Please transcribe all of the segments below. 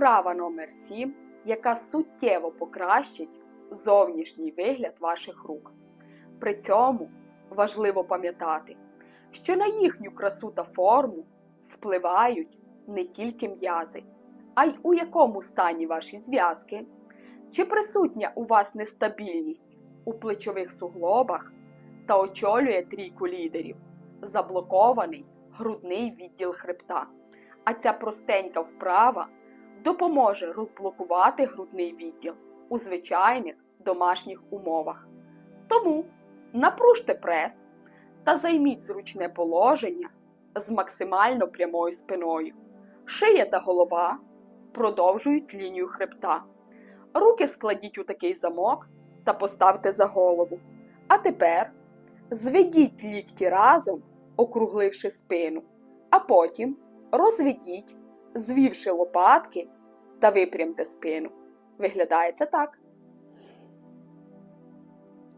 Вправа номер 7, яка суттєво покращить зовнішній вигляд ваших рук. При цьому важливо пам'ятати, що на їхню красу та форму впливають не тільки м'язи, а й у якому стані ваші зв'язки, чи присутня у вас нестабільність у плечових суглобах та очолює трійку лідерів, заблокований грудний відділ хребта. А ця простенька вправа допоможе розблокувати грудний відділ у звичайних домашніх умовах. Тому напружте прес та займіть зручне положення з максимально прямою спиною. Шия та голова продовжують лінію хребта. Руки складіть у такий замок та поставте за голову. А тепер зведіть лікті разом, округливши спину, а потім розведіть, звівши лопатки та випрямте спину. Виглядає це так.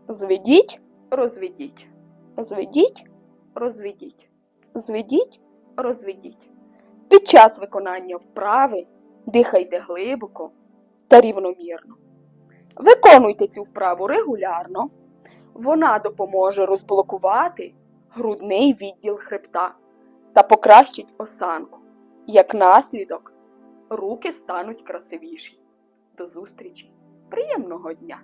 Зведіть, розведіть. Зведіть, розведіть. Зведіть, розведіть. Під час виконання вправи дихайте глибоко та рівномірно. Виконуйте цю вправу регулярно. Вона допоможе розблокувати грудний відділ хребта та покращить осанку. Як наслідок, руки стануть красивіші. До зустрічі! Приємного дня!